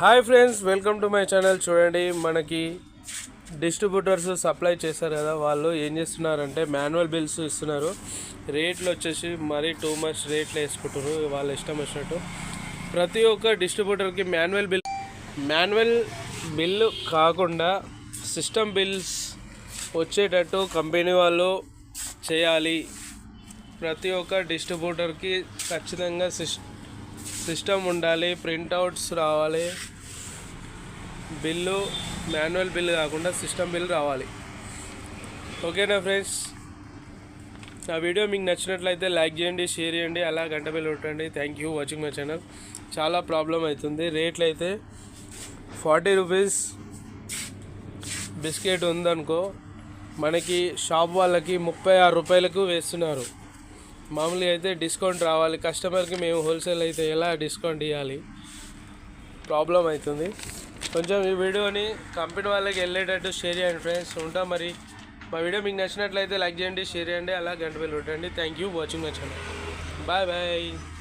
Hi friends welcome to my channel. చూడండి మనకి distributors supply చేశారు కదా వాళ్ళు ఏం చేస్తున్నారంటే మాన్యువల్ బిల్స్ ఇస్తున్నారు. రేట్లు వచ్చేసి మరీ టూ మచ్ రేట్లు వేసుకుంటారు వాళ్ళు ఇష్టం వచ్చినట్టు. ప్రతి ఒక్క డిస్ట్రిబ్యూటర్కి మాన్యువల్ బిల్ మాన్యువల్ బిల్లు కాకుండా సిస్టమ్ బిల్స్ వచ్చేటట్టు కంపెనీ వాళ్ళు చేయాలి. ప్రతి ఒక్క డిస్ట్రిబ్యూటర్కి ఖచ్చితంగా సిస్ సిస్టమ్ ఉండాలి ప్రింట్అవుట్స్ రావాలి బిల్లు మాన్యువల్ బిల్ కాకుండా సిస్టమ్ బిల్ రావాలి. ఓకేనా ఫ్రెండ్స్? నా వీడియో మీకు నచ్చినట్లయితే లైక్ చేయండి షేర్ చేయండి అలా గంట బిల్ కొట్టండి. Thank you watching my channel చాలా ప్రాబ్లం అవుతుంది. రేట్లు అయితే ఫార్టీ రూపీస్ బిస్కెట్ ఉందనుకో మనకి షాప్ వాళ్ళకి ముప్పై ఆరు రూపాయలకు వేస్తున్నారు. మామూలుగా అయితే డిస్కౌంట్ రావాలి. కస్టమర్కి మేము హోల్సేల్ అయితే ఎలా డిస్కౌంట్ ఇవ్వాలి? ప్రాబ్లం అవుతుంది. కొంచెం ఈ వీడియోని కంపెనీ వాళ్ళకి వెళ్ళేటట్టు షేర్ చేయండి ఫ్రెండ్స్. ఉంటాం మరి. మా వీడియో మీకు నచ్చినట్లయితే లైక్ చేయండి షేర్ చేయండి అలా గంట బిల్ కొట్టండి. Thank you watching my bye bye